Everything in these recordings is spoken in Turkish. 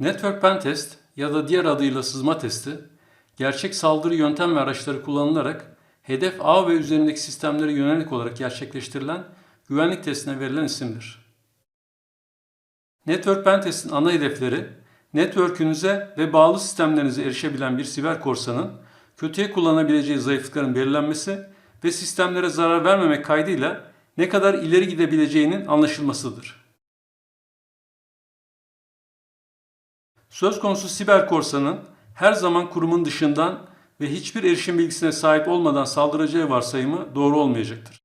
Network Pen Test ya da diğer adıyla sızma testi, gerçek saldırı yöntem ve araçları kullanılarak hedef ağ ve üzerindeki sistemlere yönelik olarak gerçekleştirilen güvenlik testine verilen isimdir. Network Pen Test'in ana hedefleri, network'ünüze ve bağlı sistemlerinize erişebilen bir siber korsanın kötüye kullanabileceği zayıflıkların belirlenmesi ve sistemlere zarar vermemek kaydıyla ne kadar ileri gidebileceğinin anlaşılmasıdır. Söz konusu siber korsanın her zaman kurumun dışından ve hiçbir erişim bilgisine sahip olmadan saldıracağı varsayımı doğru olmayacaktır.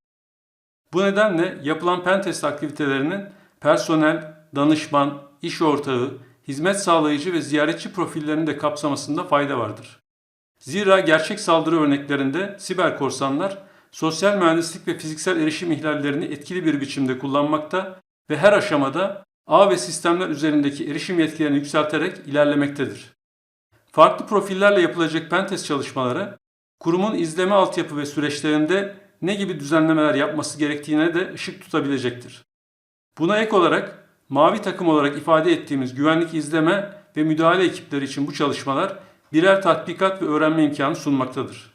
Bu nedenle yapılan pentest aktivitelerinin personel, danışman, iş ortağı, hizmet sağlayıcı ve ziyaretçi profillerini de kapsamasında fayda vardır. Zira gerçek saldırı örneklerinde siber korsanlar sosyal mühendislik ve fiziksel erişim ihlallerini etkili bir biçimde kullanmakta ve her aşamada ağ ve sistemler üzerindeki erişim yetkilerini yükselterek ilerlemektedir. Farklı profillerle yapılacak pentest çalışmaları, kurumun izleme altyapı ve süreçlerinde ne gibi düzenlemeler yapması gerektiğine de ışık tutabilecektir. Buna ek olarak mavi takım olarak ifade ettiğimiz güvenlik izleme ve müdahale ekipleri için bu çalışmalar birer tatbikat ve öğrenme imkanı sunmaktadır.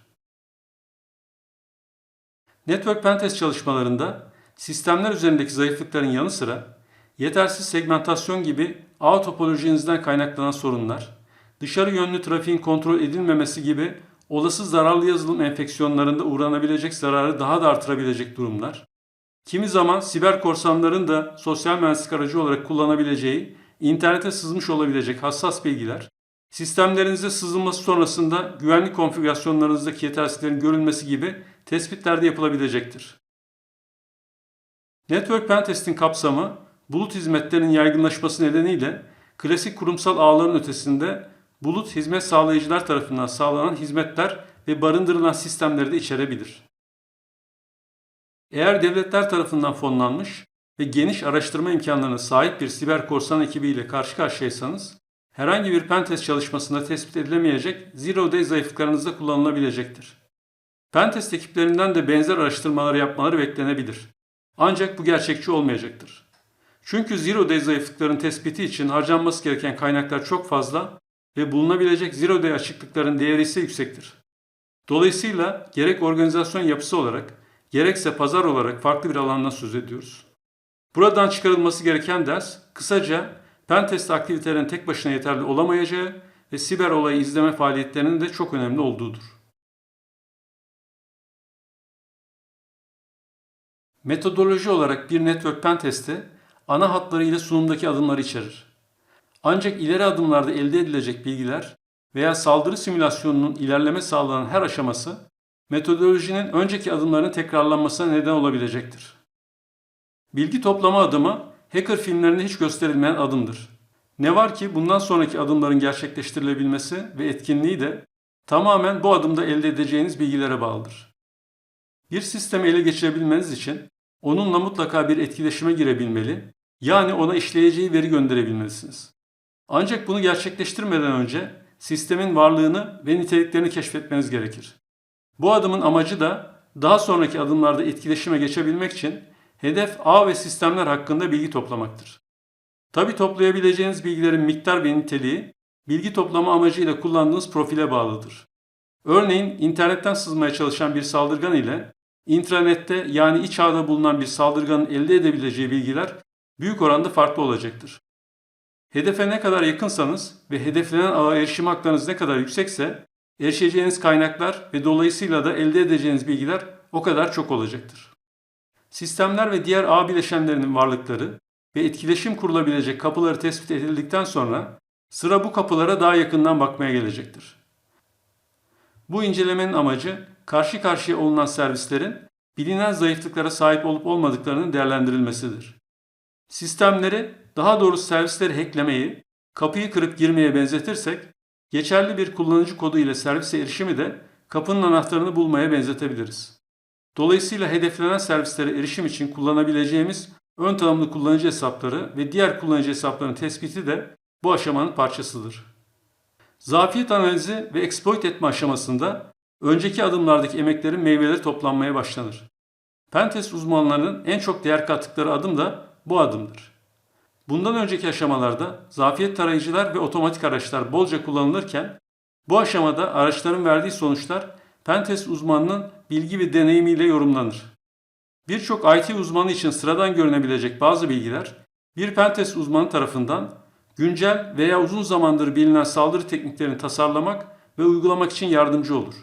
Network Pentest çalışmalarında sistemler üzerindeki zayıflıkların yanı sıra yetersiz segmentasyon gibi ağ topolojinizden kaynaklanan sorunlar, dışarı yönlü trafiğin kontrol edilmemesi gibi olası zararlı yazılım enfeksiyonlarında uğranabilecek zararı daha da artırabilecek durumlar, kimi zaman siber korsanların da sosyal mühendislik aracı olarak kullanabileceği internete sızmış olabilecek hassas bilgiler, sistemlerinizde sızılması sonrasında güvenlik konfigürasyonlarınızdaki yetersizliklerin görülmesi gibi tespitler de yapılabilecektir. Network Pentest'in kapsamı, bulut hizmetlerinin yaygınlaşması nedeniyle klasik kurumsal ağların ötesinde bulut hizmet sağlayıcılar tarafından sağlanan hizmetler ve barındırılan sistemleri de içerebilir. Eğer devletler tarafından fonlanmış ve geniş araştırma imkanlarına sahip bir siber korsan ekibiyle karşı karşıyaysanız, herhangi bir pentest çalışmasında tespit edilemeyecek zero day zayıflıklarınızda kullanılabilecektir. Pentest ekiplerinden de benzer araştırmaları yapmaları beklenebilir. Ancak bu gerçekçi olmayacaktır. Çünkü zero day zayıflıkların tespiti için harcanması gereken kaynaklar çok fazla ve bulunabilecek zero day açıklıkların değeri ise yüksektir. Dolayısıyla gerek organizasyon yapısı olarak gerekse pazar olarak farklı bir alandan söz ediyoruz. Buradan çıkarılması gereken ders kısaca pentest aktivitelerinin tek başına yeterli olamayacağı ve siber olayı izleme faaliyetlerinin de çok önemli olduğudur. Metodoloji olarak bir network pen ana hatlarıyla sunumdaki adımları içerir. Ancak ileri adımlarda elde edilecek bilgiler veya saldırı simülasyonunun ilerleme sağlanan her aşaması metodolojinin önceki adımlarının tekrarlanmasına neden olabilecektir. Bilgi toplama adımı hacker filmlerinde hiç gösterilmeyen adımdır. Ne var ki bundan sonraki adımların gerçekleştirilebilmesi ve etkinliği de tamamen bu adımda elde edeceğiniz bilgilere bağlıdır. Bir sistemi ele geçirebilmeniz için onunla mutlaka bir etkileşime girebilmeli, yani ona işleyeceği veri gönderebilmelisiniz. Ancak bunu gerçekleştirmeden önce sistemin varlığını ve niteliklerini keşfetmeniz gerekir. Bu adımın amacı da daha sonraki adımlarda etkileşime geçebilmek için hedef ağ ve sistemler hakkında bilgi toplamaktır. Tabi toplayabileceğiniz bilgilerin miktar ve niteliği bilgi toplama amacıyla kullandığınız profile bağlıdır. Örneğin internetten sızmaya çalışan bir saldırgan ile intranette yani iç ağda bulunan bir saldırganın elde edebileceği bilgiler büyük oranda farklı olacaktır. Hedefe ne kadar yakınsanız ve hedeflenen ağa erişim haklarınız ne kadar yüksekse erişeceğiniz kaynaklar ve dolayısıyla da elde edeceğiniz bilgiler o kadar çok olacaktır. Sistemler ve diğer ağ bileşenlerinin varlıkları ve etkileşim kurulabilecek kapıları tespit edildikten sonra sıra bu kapılara daha yakından bakmaya gelecektir. Bu incelemenin amacı karşı karşıya olunan servislerin bilinen zayıflıklara sahip olup olmadıklarının değerlendirilmesidir. Sistemleri, daha doğrusu servisleri hacklemeyi, kapıyı kırıp girmeye benzetirsek, geçerli bir kullanıcı kodu ile servise erişimi de kapının anahtarını bulmaya benzetebiliriz. Dolayısıyla hedeflenen servislere erişim için kullanabileceğimiz ön tanımlı kullanıcı hesapları ve diğer kullanıcı hesaplarının tespiti de bu aşamanın parçasıdır. Zafiyet analizi ve exploit etme aşamasında önceki adımlardaki emeklerin meyveleri toplanmaya başlanır. Pentest uzmanlarının en çok değer kattıkları adım da bu adımdır. Bundan önceki aşamalarda zafiyet tarayıcılar ve otomatik araçlar bolca kullanılırken bu aşamada araçların verdiği sonuçlar pentest uzmanının bilgi ve deneyimiyle yorumlanır. Birçok IT uzmanı için sıradan görünebilecek bazı bilgiler bir pentest uzmanı tarafından güncel veya uzun zamandır bilinen saldırı tekniklerini tasarlamak ve uygulamak için yardımcı olur.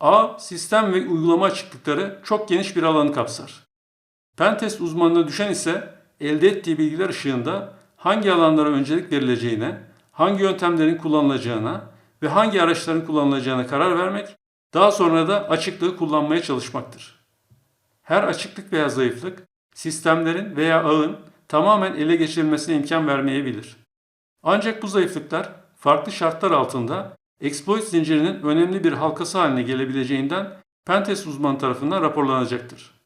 A, sistem ve uygulama açıklıkları çok geniş bir alanı kapsar. Pentest uzmanına düşen ise elde ettiği bilgiler ışığında hangi alanlara öncelik verileceğine, hangi yöntemlerin kullanılacağına ve hangi araçların kullanılacağına karar vermek, daha sonra da açıklığı kullanmaya çalışmaktır. Her açıklık veya zayıflık, sistemlerin veya ağın tamamen ele geçirilmesine imkan vermeyebilir. Ancak bu zayıflıklar farklı şartlar altında exploit zincirinin önemli bir halkası haline gelebileceğinden Pentest uzmanı tarafından raporlanacaktır.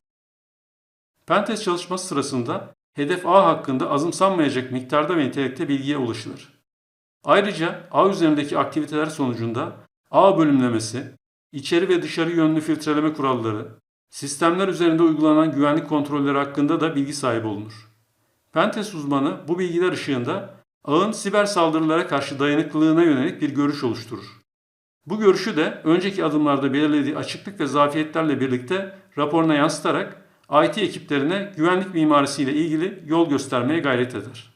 Pentest çalışması sırasında hedef A hakkında azımsanmayacak miktarda ve nitelikte bilgiye ulaşılır. Ayrıca ağ üzerindeki aktiviteler sonucunda ağ bölümlemesi, içeri ve dışarı yönlü filtreleme kuralları, sistemler üzerinde uygulanan güvenlik kontrolleri hakkında da bilgi sahibi olunur. Pentest uzmanı bu bilgiler ışığında ağın siber saldırılara karşı dayanıklılığına yönelik bir görüş oluşturur. Bu görüşü de önceki adımlarda belirlediği açıklık ve zafiyetlerle birlikte raporuna yansıtarak IT ekiplerine güvenlik mimarisiyle ilgili yol göstermeye gayret eder.